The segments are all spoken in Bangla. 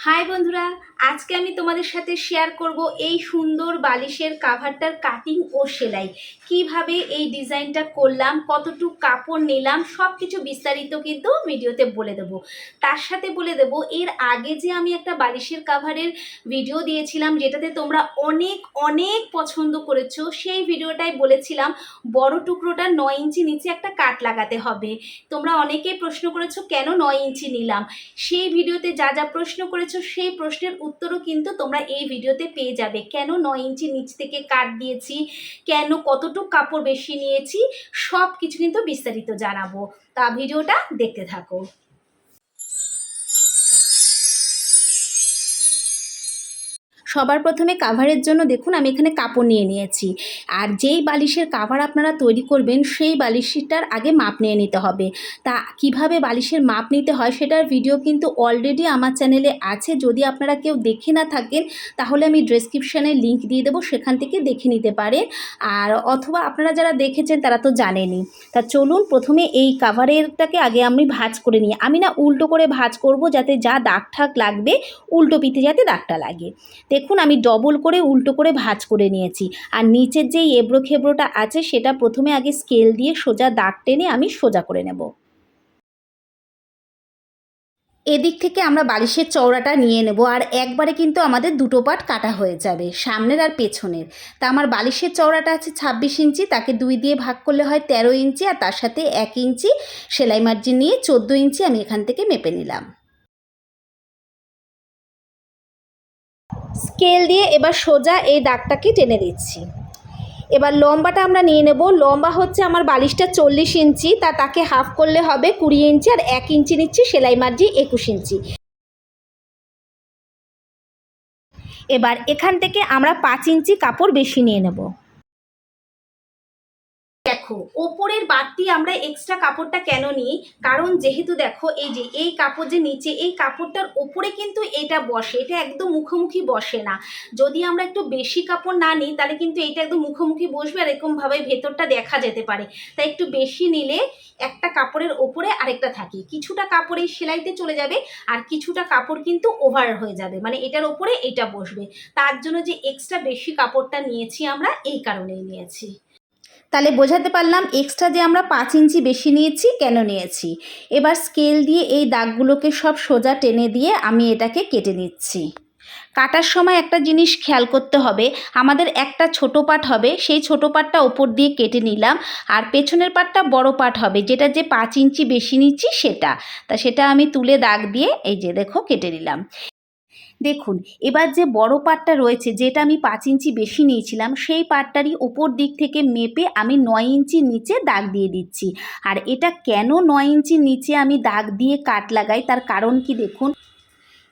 হাই বন্ধুরা আজকে আমি তোমাদের সাথে শেয়ার করব এই সুন্দর বালিশের কাভারটার কাটিং ও সেলাই। কীভাবে এই ডিজাইনটা করলাম, কতটুকু কাপড় নিলাম সব কিছু বিস্তারিত কিন্তু ভিডিওতে বলে দেবো। তার সাথে বলে দেবো, এর আগে যে আমি একটা বালিশের কাভারের ভিডিও দিয়েছিলাম, যেটাতে তোমরা অনেক অনেক পছন্দ করেছ, সেই ভিডিওটাই বলেছিলাম, বড় টুকরোটা নয় ইঞ্চি নিচে একটা কাট লাগাতে হবে। তোমরা অনেকেই প্রশ্ন করেছ, কেন নয় ইঞ্চি নিলাম? সেই ভিডিওতে যা যা প্রশ্ন করেছ, সেই প্রশ্নের উত্তরও কিন্তু তোমরা এই ভিডিওতে পেয়ে যাবে। কেন নয় ইঞ্চি নিচ থেকে কাট দিয়েছি? কেন কতটুকু কাপড় বেশি নিয়েছি? সব কিছু কিন্তু বিস্তারিত জানাব। তা ভিডিওটা দেখতে থাকো। সবার প্রথমে কাভারের জন্য দেখুন আমি এখানে কাপড় নিয়ে নিয়েছি। আর যেই বালিশের কাভার আপনারা তৈরি করবেন, সেই বালিশটার আগে মাপ নিয়ে নিতে হবে। তা কীভাবে বালিশের মাপ নিতে হয় সেটার ভিডিও কিন্তু অলরেডি আমার চ্যানেলে আছে। যদি আপনারা কেউ দেখে না থাকেন, তাহলে আমি ডেসক্রিপশানে লিঙ্ক দিয়ে দেবো, সেখান থেকে দেখে নিতে পারেন। আর অথবা আপনারা যারা দেখেছেন, তারা তো জানেনই। তা চলুন, প্রথমে এই কাভারেরটাকে আগে আমি ভাঁজ করে নিই। আমি না উল্টো করে ভাঁজ করব, যাতে যা দাগ ঠাক লাগবে, উল্টো পিঠে যাতে দাগটা লাগে। দেখুন আমি ডবল করে, উল্টো করে ভাঁজ করে নিয়েছি। আর নিচের যেই এবড়ো খেবড়োটা আছে, সেটা প্রথমে আগে স্কেল দিয়ে সোজা দাগ টেনে আমি সোজা করে নেব। এদিক থেকে আমরা বালিশের চওড়াটা নিয়ে নেব, আর একবারে কিন্তু আমাদের দুটো পাট কাটা হয়ে যাবে, সামনের আর পেছনের। তা আমার বালিশের চওড়াটা আছে ছাব্বিশ ইঞ্চি, তাকে দুই দিয়ে ভাগ করলে হয় তেরো ইঞ্চি, আর তার সাথে এক ইঞ্চি সেলাই মার্জিন নিয়ে চোদ্দ ইঞ্চি আমি এখান থেকে মেপে নিলাম। স্কেল দিয়ে এবার সোজা এই দাগটাকে টেনে দিচ্ছি। এবার লম্বাটা আমরা নিয়ে নেব। লম্বা হচ্ছে আমার বালিশটা চল্লিশ ইঞ্চি, তা তাকে হাফ করলে হবে কুড়ি ইঞ্চি আর এক ইঞ্চি নিচ্ছি সেলাই মার্জি একুশ ইঞ্চি। এবার এখান থেকে আমরা পাঁচ ইঞ্চি কাপড় বেশি নিয়ে নেব। দেখো, ওপরের বাড়তি আমরা এক্সট্রা কাপড়টা কেন নিই? কারণ যেহেতু দেখো, এই যে, এই কাপড় যে নিচে, এই কাপড়টার ওপরে কিন্তু এটা বসে, এটা একদম মুখোমুখি বসে না। যদি আমরা একটু বেশি কাপড় না নিই, তাহলে কিন্তু এটা একদম মুখোমুখি বসবে আর এরকমভাবে ভেতরটা দেখা যেতে পারে। তাই একটু বেশি নিলে একটা কাপড়ের ওপরে আরেকটা থাকে। কিছুটা কাপড় এই সেলাইতে চলে যাবে আর কিছুটা কাপড় কিন্তু ওভার হয়ে যাবে মানে এটার ওপরে এটা বসবে। তার জন্য যে এক্সট্রা বেশি কাপড়টা নিয়েছি আমরা, এই কারণেই নিয়েছি। তাহলে বোঝাতে পারলাম এক্সট্রা যে আমরা পাঁচ ইঞ্চি বেশি নিয়েছি, কেন নিয়েছি? এবার স্কেল দিয়ে এই দাগগুলোকে সব সোজা টেনে দিয়ে আমি এটাকে কেটে নিচ্ছি। কাটার সময় একটা জিনিস খেয়াল করতে হবে, আমাদের একটা ছোট পাট হবে, সেই ছোট পাটটা ওপর দিয়ে কেটে নিলাম, আর পেছনের পাটটা বড় পাট হবে, যেটা যে পাঁচ ইঞ্চি বেশি নিচ্ছি সেটা। তা সেটা আমি তুলে দাগ দিয়ে এই যে দেখো কেটে নিলাম। দেখুন, এবার যে বড় পাটটা রয়েছে, যেটা আমি পাঁচ ইঞ্চি বেশি নিয়েছিলাম, সেই পাটটারই ওপর দিক থেকে মেপে আমি নয় ইঞ্চি নিচে দাগ দিয়ে দিচ্ছি। আর এটা কেন নয় ইঞ্চি নিচে আমি দাগ দিয়ে কাট লাগাই, তার কারণ কি দেখুন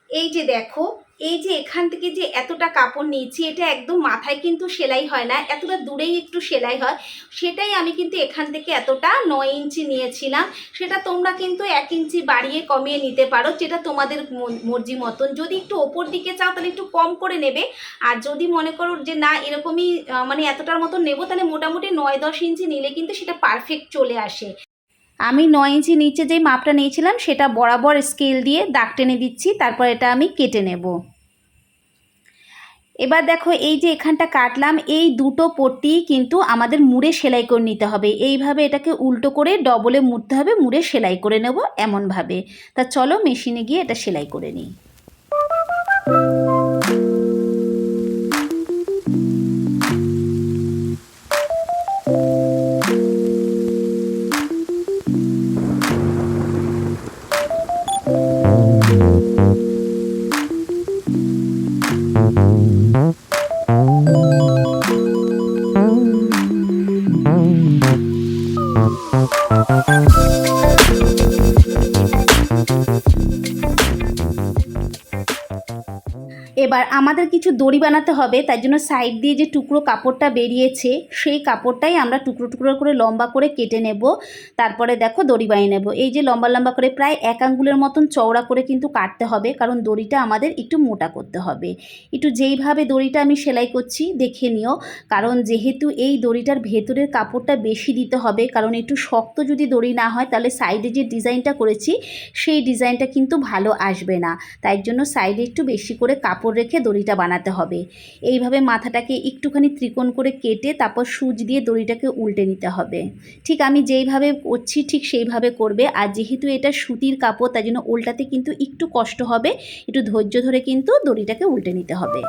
এই যে দেখো, এই যে এখান থেকে যে এতটা কাপড় নিয়েছি, এটা একদম মাথায় কিন্তু সেলাই হয় না, এতটা দূরেই একটু সেলাই হয়। সেটাই আমি কিন্তু এখান থেকে এতটা নয় ইঞ্চি নিয়েছিলাম। সেটা তোমরা কিন্তু এক ইঞ্চি বাড়িয়ে কমিয়ে নিতে পারো, যেটা তোমাদের মর্জি মতন। যদি একটু ওপর দিকে চাও, তাহলে একটু কম করে নেবে। আর যদি মনে করো যে না, এরকমই মানে এতটার মতন নেব, তাহলে মোটামুটি নয় দশ ইঞ্চি নিলে কিন্তু সেটা পারফেক্ট চলে আসে। আমি নয় ইঞ্চি নিচে যেই মাপটা নিয়েছিলাম, সেটা বরাবর স্কেল দিয়ে দাগ টেনে দিচ্ছি, তারপর এটা আমি কেটে নেব। এবার দেখো, এই যে এখানটা কাটলাম, এই দুটো পট্টি কিন্তু আমাদের মুড়ে সেলাই করে নিতে হবে। এইভাবে এটাকে উল্টো করে ডবলে মুড়তে হবে, মুড়ে সেলাই করে নেব এমনভাবে। তা চলো মেশিনে গিয়ে এটা সেলাই করে নিই। Thank you. এবার আমাদের কিছু দড়ি বানাতে হবে, তার জন্য সাইড দিয়ে যে টুকরো কাপড়টা বেরিয়েছে, সেই কাপড়টাই আমরা টুকরো টুকরো করে লম্বা করে কেটে নেব। তারপরে দেখো দড়ি বানিয়ে নেব। এই যে লম্বা লম্বা করে প্রায় এক আঙ্গুলের মতন চওড়া করে কিন্তু কাটতে হবে, কারণ দড়িটা আমাদের একটু মোটা করতে হবে। একটু যেইভাবে দড়িটা আমি সেলাই করছি, দেখে নিও। কারণ যেহেতু এই দড়িটার ভেতরের কাপড়টা বেশি দিতে হবে, কারণ একটু শক্ত যদি দড়ি না হয়, তাহলে সাইডে যে ডিজাইনটা করেছি, সেই ডিজাইনটা কিন্তু ভালো আসবে না। তাই জন্য সাইডে একটু বেশি করে কাপড় রেখে দড়িটা বানাতে হবে। এইভাবে মাথাটাকে একটুখানি ত্রিকোণ করে কেটে তারপর সুচ দিয়ে দড়িটাকে উল্টে নিতে হবে। ঠিক আমি যেইভাবে করছি ঠিক সেইভাবে করবে। আর যেহেতু এটা সুতির কাপড়, তাই জন্য উল্টাতে কিন্তু একটু কষ্ট হবে। একটু ধৈর্য ধরে কিন্তু দড়িটাকে উল্টে নিতে হবে।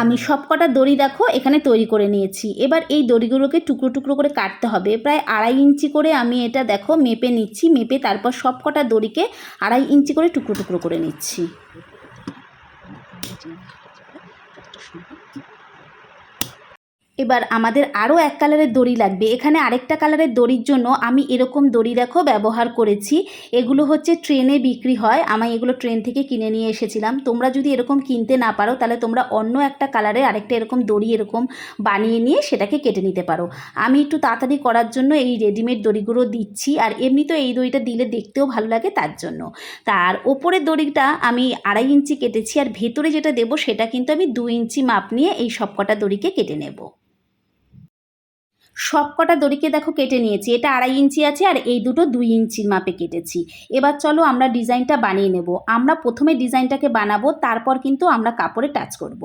আমি সবকটা দড়ি দেখো, এখানে তৈরি করে নিয়েছি। এবার এই দড়িগুলোকে টুকরো টুকরো করে কাটতে হবে। প্রায় আড়াই ইঞ্চি করে আমি এটা দেখো, মেপে নিচ্ছি, মেপে তারপর সবকটা দড়িকে আড়াই ইঞ্চি করে টুকরো টুকরো করে নিচ্ছি। এবার আমাদের আরও এক কালারের দড়ি লাগবে। এখানে আরেকটা কালারের দড়ির জন্য আমি এরকম দড়ি দেখো ব্যবহার করেছি। এগুলো হচ্ছে ট্রেনে বিক্রি হয়। আমি এগুলো ট্রেন থেকে কিনে নিয়ে এসেছিলাম। তোমরা যদি এরকম কিনতে না পারো, তাহলে তোমরা অন্য একটা কালারের আরেকটা এরকম দড়ি এরকম বানিয়ে নিয়ে সেটাকে কেটে নিতে পারো। আমি একটু তাড়াতাড়ি করার জন্য এই রেডিমেড দড়িগুলো দিচ্ছি। আর এমনি তো এই দড়িটা দিলে দেখতেও ভালো লাগে তার জন্য। তার ওপরের দড়িটা আমি আড়াই ইঞ্চি কেটেছি। আর ভেতরে যেটা দেবো সেটা কিন্তু আমি দু ইঞ্চি মাপ নিয়ে এই সবকটা দড়িকে কেটে নেব। সব কটা দড়িকে দেখো কেটে নিয়েছি। এটা আড়াই ইঞ্চি আছে আর এই দুটো দুই ইঞ্চির মাপে কেটেছি। এবার চলো আমরা ডিজাইনটা বানিয়ে নেব। আমরা প্রথমে ডিজাইনটাকে বানাবো, তারপর কিন্তু আমরা কাপড়ে টাচ করব।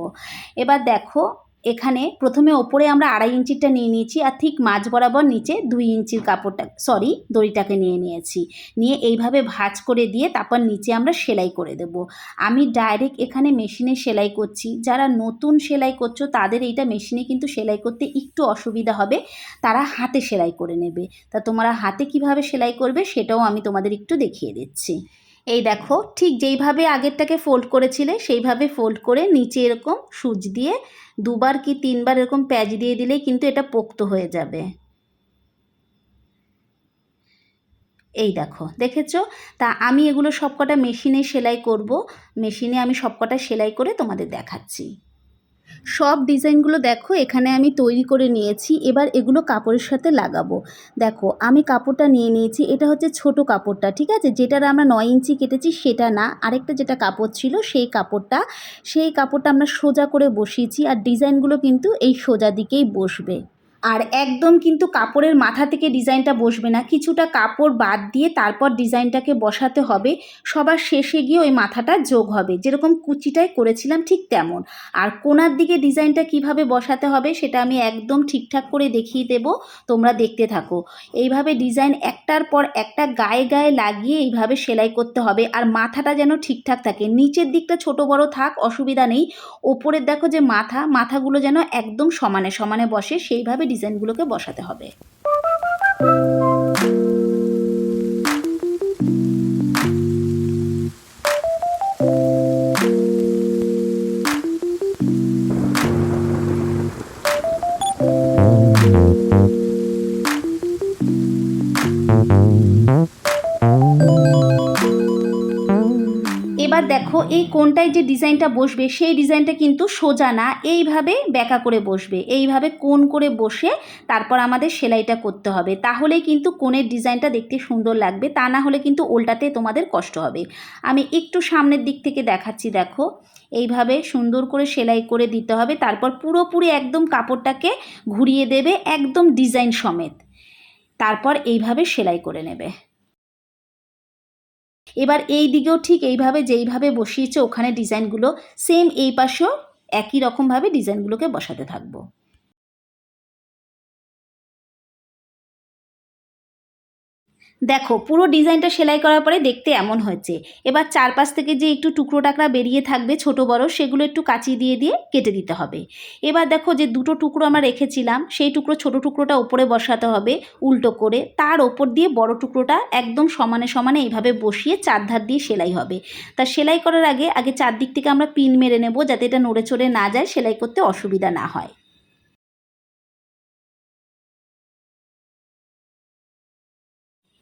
এবার দেখো এখানে প্রথমে ওপরে আমরা আড়াই ইঞ্চিটা নিয়ে নিয়েছি আর ঠিক মাঝ বরাবর নিচে দুই ইঞ্চির কাপড়টা সরি দড়িটাকে নিয়ে নিয়েছি। নিয়ে এইভাবে ভাঁজ করে দিয়ে তারপর নিচে আমরা সেলাই করে দেব। আমি ডাইরেক্ট এখানে মেশিনে সেলাই করছি। যারা নতুন সেলাই করছ, তাদের এইটা মেশিনে কিন্তু সেলাই করতে একটু অসুবিধা হবে। তারা হাতে সেলাই করে নেবে। তা তোমরা হাতে কীভাবে সেলাই করবে, সেটাও আমি তোমাদের একটু দেখিয়ে দিচ্ছি। এই দেখো, ঠিক যেইভাবে আগেরটাকে ফোল্ড করেছিলে, সেইভাবে ফোল্ড করে নিচে এরকম সুচ দিয়ে দুবার কি তিনবার এরকম প্যাচ দিয়ে দিলেই কিন্তু এটা পোক্ত হয়ে যাবে। এই দেখো, দেখেছ? তা আমি এগুলো সবকটা মেশিনে সেলাই করব মেশিনে আমি সবকটা সেলাই করে তোমাদের দেখাচ্ছি। সব ডিজাইনগুলো দেখো, এখানে আমি তৈরি করে নিয়েছি। এবার এগুলো কাপড়ের সাথে লাগাবো। দেখো, আমি কাপড়টা নিয়ে নিয়েছি। এটা হচ্ছে ছোট কাপড়টা, ঠিক আছে? যেটার আমরা নয় ইঞ্চি কেটেছি, সেটা না। আরেকটা যেটা কাপড় ছিল, সেই কাপড়টা। সেই কাপড়টা আমরা সোজা করে বসিয়েছি, আর ডিজাইনগুলো কিন্তু এই সোজা দিকেই বসবে। আর একদম কিন্তু কাপড়ের মাথা থেকে ডিজাইনটা বসবে না। কিছুটা কাপড় বাদ দিয়ে তারপর ডিজাইনটাকে বসাতে হবে। সবার শেষে গিয়ে ওই মাথাটা যোগ হবে। যেরকম কুচিটাই করেছিলাম ঠিক তেমন। আর কোনার দিকে ডিজাইনটা কীভাবে বসাতে হবে সেটা আমি একদম ঠিকঠাক করে দেখিয়ে দেব। তোমরা দেখতে থাকো। এইভাবে ডিজাইন একটার পর একটা গায়ে গায়ে লাগিয়ে এইভাবে সেলাই করতে হবে। আর মাথাটা যেন ঠিকঠাক থাকে। নিচের দিকটা ছোট বড় থাক, অসুবিধা নেই। ওপরের দেখো যে মাথা, মাথাগুলো যেন একদম সমানে সমানে বসে। সেইভাবে ডিজাইনগুলোকে বসাতে হবে। দেখো এই কোনটায় যে ডিজাইনটা বসবে, সেই ডিজাইনটা কিন্তু সোজা না। এইভাবে ব্যাকা করে বসবে। এইভাবে কোন করে বসে তারপর আমাদের সেলাইটা করতে হবে। তাহলেই কিন্তু কোণের ডিজাইনটা দেখতে সুন্দর লাগবে, তা না হলে কিন্তু উল্টাতে তোমাদের কষ্ট হবে। আমি একটু সামনের দিক থেকে দেখাচ্ছি, দেখো। এইভাবে সুন্দর করে সেলাই করে দিতে হবে। তারপর পুরোপুরি একদম কাপড়টাকে ঘুরিয়ে দেবে একদম ডিজাইন সমেত। তারপর এইভাবে সেলাই করে নেবে। এবার এই দিকেও ঠিক এইভাবে যেইভাবে বসিয়েছে, ওখানে ডিজাইনগুলো সেম এই পাশেও একই রকমভাবে ডিজাইনগুলোকে বসাতে থাকব। দেখো, পুরো ডিজাইনটা সেলাই করার পরে দেখতে এমন হয়েছে। এবার চারপাশ থেকে যে একটু টুকরো টাকরা বেরিয়ে থাকবে, ছোট বড়, সেগুলো একটু কাঁচি দিয়ে দিয়ে কেটে দিতে হবে। এবার দেখো যে দুটো টুকরো আমরা রেখেছিলাম, সেই টুকরো, ছোট টুকরোটা ওপরে বসাতে হবে উল্টো করে। তার ওপর দিয়ে বড় টুকরোটা একদম সমানে সমানে এইভাবে বসিয়ে চারধার দিয়ে সেলাই হবে। তা সেলাই করার আগে আগে চারদিক থেকে আমরা পিন মেরে নেব যাতে এটা নড়ে চড়ে না যায়, সেলাই করতে অসুবিধা না হয়।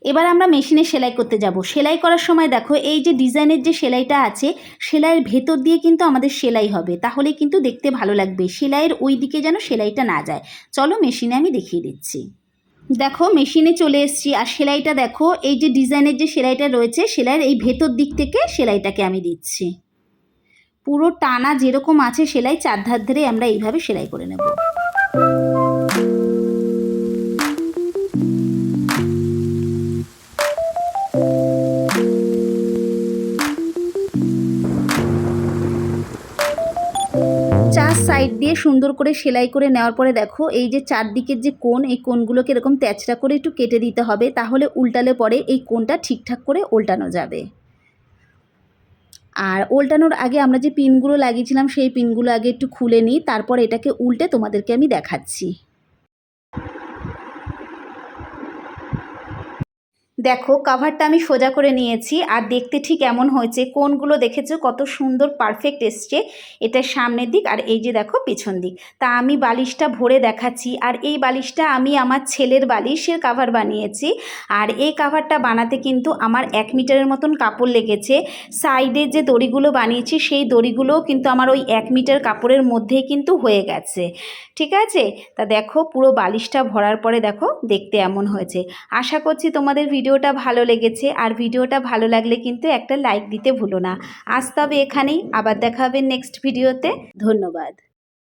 এবার আমরা মেশিনে সেলাই করতে যাব। সেলাই করার সময় দেখো, এই যে ডিজাইনের যে সেলাইটা আছে, সেলাইয়ের ভেতর দিয়ে কিন্তু আমাদের সেলাই হবে। তাহলে কিন্তু দেখতে ভালো লাগবে, সেলাইয়ের ওই দিকে যেন সেলাইটা না যায়। চলো মেশিনে আমি দেখিয়ে দিচ্ছি। দেখো, মেশিনে চলে এসেছি। আর সেলাইটা দেখো, এই যে ডিজাইনের যে সেলাইটা রয়েছে, সেলাইয়ের এই ভেতর দিক থেকে সেলাইটাকে আমি দিচ্ছি। পুরো টানা যেরকম আছে সেলাই, চার ধার ধরে আমরা এইভাবে সেলাই করে নেব। সাইড দিয়ে সুন্দর করে সেলাই করে নেওয়ার পরে দেখো, এই যে চারদিকের যে কোন এই কোনগুলোকে এরকম ত্যাচড়া করে একটু কেটে দিতে হবে, তাহলে উল্টালে পরে এই কোনটা ঠিকঠাক করে উল্টানো যাবে। আর উল্টানোর আগে আমরা যে পিনগুলো লাগিয়েছিলাম, সেই পিনগুলো আগে একটু খুলে নিই, তারপর এটাকে উল্টে তোমাদেরকে আমি দেখাচ্ছি। দেখো কাভারটা আমি সোজা করে নিয়েছি। আর দেখতে ঠিক এমন হয়েছে, কোনগুলো দেখেছ? কত সুন্দর পারফেক্ট এসছে। এটার সামনের দিক আর এই যে দেখো, পিছন দিক। তা আমি বালিশটা ভরে দেখাচ্ছি। আর এই বালিশটা আমি আমার ছেলের বালিশের কাভার বানিয়েছি। আর এই কাভারটা বানাতে কিন্তু আমার এক মিটারের মতন কাপড় লেগেছে। সাইডে যে দড়িগুলো বানিয়েছি, সেই দড়িগুলোও কিন্তু আমার ওই এক মিটার কাপড়ের মধ্যেই কিন্তু হয়ে গেছে। ঠিক আছে? তা দেখো, পুরো বালিশটা ভরার পরে দেখো, দেখতে এমন হয়েছে। আশা করছি তোমাদের ভিডিওটা ভালো লেগেছে আর ভিডিওটা ভালো লাগলে কিন্তু একটা লাইক দিতে ভুলো না। আজ তবে এখানেই, আবার দেখা হবে নেক্সট ভিডিওতে ধন্যবাদ।